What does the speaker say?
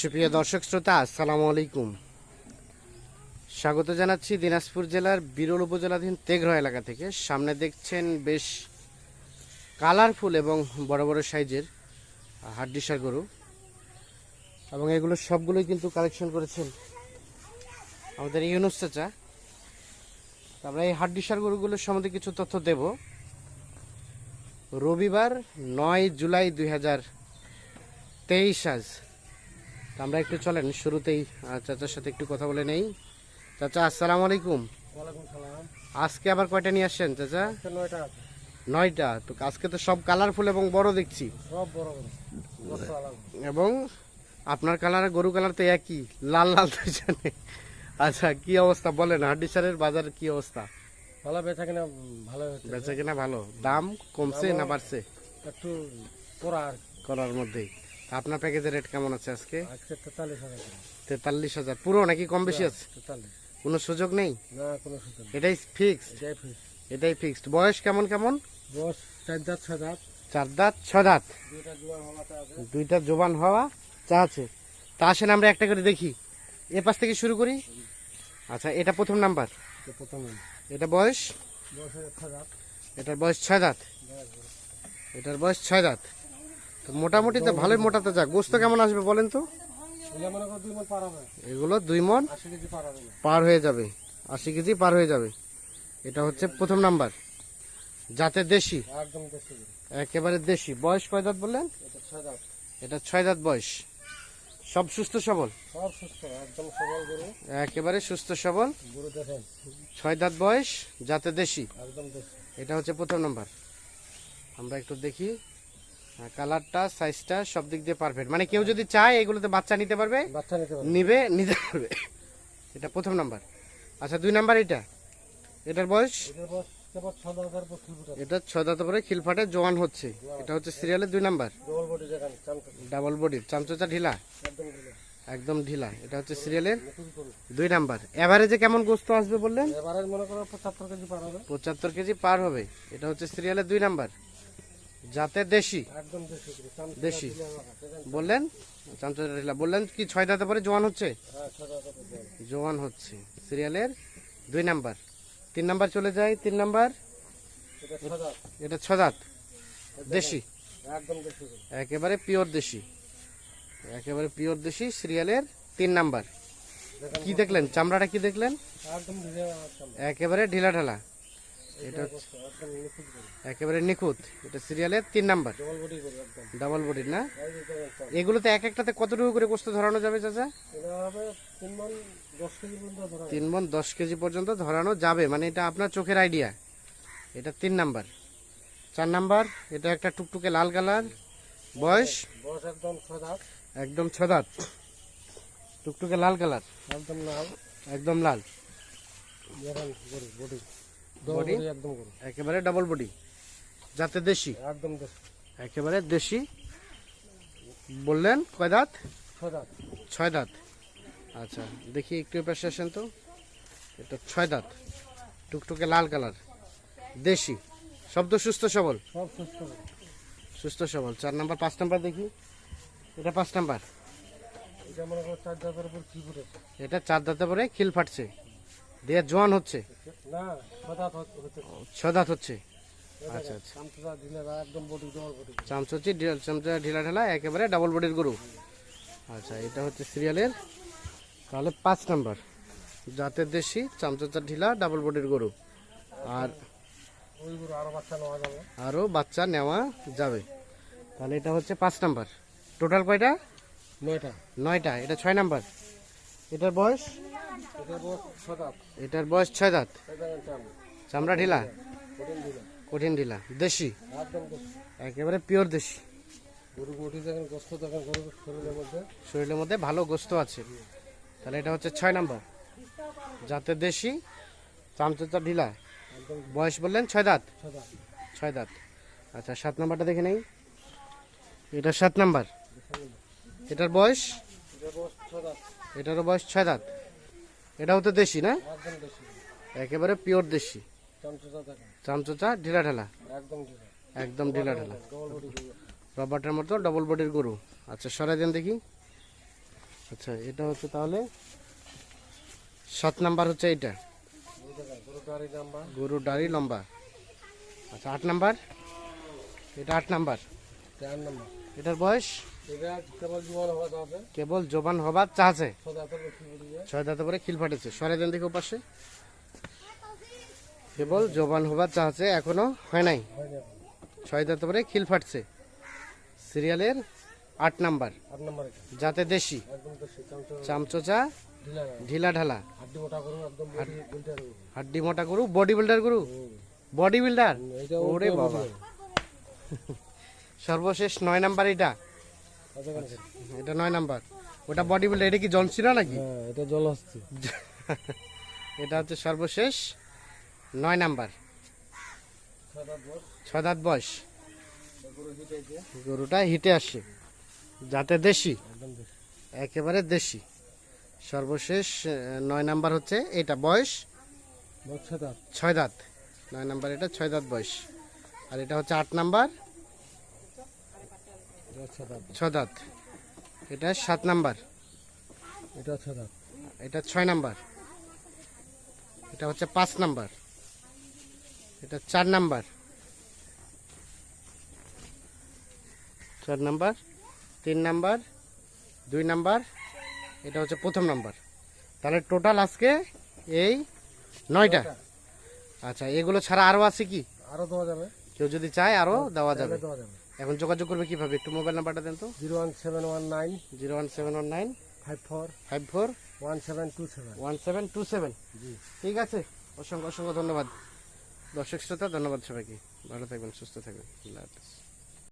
সুপ্রিয় দর্শক শ্রোতা, আসসালামু আলাইকুম। স্বাগত জানাচ্ছি দিনাজপুর জেলার বিরল উপজেলাধীন তেঘরা এলাকা থেকে। সামনে দেখছেন বেশ কালারফুল এবং বড় বড় সাইজের হাড্ডিসার গরু। এবং এগুলো সবগুলোই কিন্তু কালেকশন করেছেন আমাদের ইউনুস চাচা। আমরা এই হাড্ডিসার গরুগুলোর সম্বন্ধে কিছু তথ্য দেব। রবিবার নয় জুলাই দুই হাজার তেইশ আজ তো আমরা একটু চলেন শুরুতেই চাচার সাথে একটু কথা বলে নেই। চাচা আসসালামু আলাইকুম। আজকে আবার কয়টা নিয়ে আসছেন চাচা? নয়টা তো আজকে তো সব কালারফুল এবং বড় দেখছি। এবং আপনার কালার গরু কালার তো একই লাল লাল দুজনে আচ্ছা কি অবস্থা বলেন হাড্ডিসারের বাজার কি অবস্থা? ভালো বেচা কিনা ভালো বেচা কিনা ভালো। দাম কমছে না বাড়ছে? একটু পড়া করার মধ্যেই। আপনার প্যাকেজের রেট কেমন আছে আজকে? তেতাল্লিশ হাজার পুরো নাকি কম বেশি আছে? কোনো সুযোগ নেই। এটাই ফিক্সড এটাই ফিক্সড বয়স কেমন কেমন? বস চার দাঁত ছয় দাঁত। চার দাঁত ছ দাঁত? দুইটা জোবান হওয়া চা আছে। তা আসেন আমরা একটা করে দেখি। এ পাশ থেকে শুরু করি। আচ্ছা এটা প্রথম নাম্বার? এটা বয়স? এটার বয়স ছয় দাঁত। এটার বয়স ছয় দাঁত। মোটামুটি তো ভালোই মোটাতে যাক। গোস্ত কেমন আসবে বলেন তো? এগুলো দুই মন পার হয়ে যাবে। আশি কেজি পার হয়ে যাবে। এটা হচ্ছে প্রথম নাম্বার। যাতে দেশি। একেবারে দেশি। বয়স কয় দাঁত বললেন? এটা ছয় দাঁত। বয়স। সব সুস্থ সবল? একেবারে সুস্থ সবল? ছয় দাঁত বয়স যাতে দেশি। এটা হচ্ছে প্রথম নাম্বার। আমরা একটু দেখি। কালারটা সাইজটা সব দিক দিয়ে পারফেক্ট মানে কেউ যদি চায় এগুলোতে বাচ্চা নিতে পারবে? বাচ্চা নিতে পারবে। নিবে নিতে পারবে। এটা প্রথম নাম্বার আচ্ছা দুই নাম্বার এটা? এটার বয়স? এটা ছয় দাঁত পরে খিলফাটে জোয়ান হচ্ছে। এটা হচ্ছে সিরিয়ালের দুই নাম্বার ডবল বডির চামচোচা ঢিলা? একদম ঢিলা। এটা হচ্ছে সিরিয়ালের দুই নাম্বার এভারেজে কেমন গোস্ত আসবে বললেন? এবারে মনে করো পঁচাত্তর কেজি পার হবে। পঁচাত্তর কেজি পার হবে। এটা হচ্ছে সিরিয়ালের দুই নাম্বার যাতে দেশি? দেশি গরু চামচা? বললেন? বললেন কি ছয় দাঁতে পরে জোয়ান হচ্ছে? হ্যাঁ। জোয়ান। হচ্ছে। সিরিয়ালের দুই নাম্বার। তিন নাম্বার চলে যায় তিন নাম্বার? এটা ছ দাঁত। দেশি? একেবারে পিওর দেশি। একেবারে পিওর দেশি সিরিয়ালের তিন নাম্বার। কি দেখলেন? চামড়াটা কি দেখলেন। একেবারে ঢিলা ঢালা। এটা একেবারে নিখুঁত। এটা সিরিয়ালের তিন নাম্বার। ডবল বডির না। এগুলোতে এক একটাতে কতটুকু করে গোস্ত ধরানো যাবে চাচা? তিন মন দশ কেজি পর্যন্ত ধরানো যাবে। মানে এটা আপনার চোখের আইডিয়া এটা তিন নাম্বার। চার নাম্বার, এটা একটা টুকটুকে লাল কালার। বয়স? একদম ছয় দাঁত। টুকটুকে লাল কালার। একদম লাল। একদম লাল বডি? বডি একদম একেবারে ডাবল বডি যাতে দেশি? একদম একেবারে দেশি? বললেন কয় দাঁত? ছয় দাঁত। আচ্ছা দেখি একটু পাশে আসেন তো। এটা ছয় দাঁত। টুকটুকে লাল কালার। দেশি? শব্দ সুস্থ সবল? সুস্থ সুস্থ সবল। চার নাম্বার পাঁচ নাম্বার দেখি। এটা পাঁচ নাম্বার? এটা চার দাঁতের উপর কি ফুটেছে? এটা চার দাঁতে পরে খিল ফাটছে। দিয়ে জোয়ান হচ্ছে? না ছয় দাঁত হতে- হতে ছ দাঁত হচ্ছে আচ্ছা। আচ্ছা চামচচি ঢিলা- চামচা ঢিলা ঢালা একেবারে ডাবল বডির গরু। আচ্ছা এটা হচ্ছে সিরিয়ালের তাহলে পাঁচ নাম্বার। জাতের দেশি চামচচা ঢিলা ডাবল বডির গরু। আর আরও বাচ্চা আরও বাচ্চা নেওয়া যাবে। তাহলে এটা হচ্ছে পাঁচ নাম্বার। টোটাল কয়টা? নয়টা। নয়টা এটা ছয় নাম্বার। এটার বয়স? এটার বয়স ছয় দাঁত। চামড়া। ঢিলা? কঠিন ঢিলা। দেশি? একেবারে পিওর দেশি। শরীরের মধ্যে। ভালো গোস্ত আছে। তাহলে এটা হচ্ছে ছয় নাম্বার। যাতে দেশি চামচা ঢিলা। বয়স বললেন ছয় দাঁত? ছয় দাঁত। আচ্ছা সাত নাম্বারটা দেখে নেই। এটা সাত নাম্বার। এটার বয়স? এটারও বয়স ছয় দাঁত। এটাও তো দেশি না? একেবারে পিওর দেশি। চামচোচা ঢিলা ঢালা? একদম ঢিলে। ঢিলা গরু রবার্টের মতো ডবল বডির গরু। আচ্ছা সরাই দেন দেখি। আচ্ছা এটা হচ্ছে তাহলে সাত নাম্বার হচ্ছে এটা এই দেখেন গরুটা আর এই নাম্বার গরুর দাড়ি লম্বা আচ্ছা আট নাম্বার? এটা আট নাম্বার। চার নাম্বার। এটার বয়স? কেবল জীবন হবার যায়। ছয় দাঁতে পরে খিল ফাটেছে। সরে দেন দেখে পাশে কেবল জবান হবার চাচ্ছে এখনও হয় নাই। ছয় দাঁতে পরে খিল ফাটছে। সিরিয়ালের আট নাম্বার। যাতে দেশি। চামচোচা ঢিলা ঢালা। হাড্ডি মোটা গরু বডি বিল্ডার গরু? Body builder? ওরে বাবা। সর্বশেষ নয় নাম্বার এটা? এটা নয় নাম্বার। ওটা বডি বিল্ডার এটা কি ছিল নাকি? হ্যাঁ এটা জল আসছে এটা হচ্ছে সর্বশেষ নয় নাম্বার। ছয় দাঁত বয়স। গরুটা হিটে আসে। যাতে দেশি। একেবারে দেশি। সর্বশেষ নয় নাম্বার হচ্ছে এটা বয়স? সাত ছয় দাঁত। নয় নাম্বার এটা ছয় দাঁত বয়স। আর এটা হচ্ছে আট নাম্বার। এটা সাত আট ছ দাঁত এটা সাত নাম্বার। এটা এটা ছয় নাম্বার। এটা হচ্ছে পাঁচ নাম্বার। এটা চার নাম্বার। চার নাম্বার তিন নাম্বার দুই নাম্বার এটা হচ্ছে প্রথম নাম্বার। তাহলে টোটাল আজকে এই নয়টা। আচ্ছা এগুলো ছাড়া আরও আছে কি? আরও দেওয়া যাবে। কেউ যদি চায় আরও দেওয়া যাবে। দেওয়া যাবে। এখন যোগাযোগ করবে কীভাবে? একটু মোবাইল নাম্বারটা দেন তো। Zero one seven one nine. Zero one seven one nine. Five four. Five four. One seven two seven. One seven two seven. জি। ঠিক আছে? অসংখ্য অসংখ্য ধন্যবাদ। দর্শক শ্রোতা ধন্যবাদ সবাইকে। ভালো থাকবেন সুস্থ থাকবেন। আল্লাহ হাফিজ।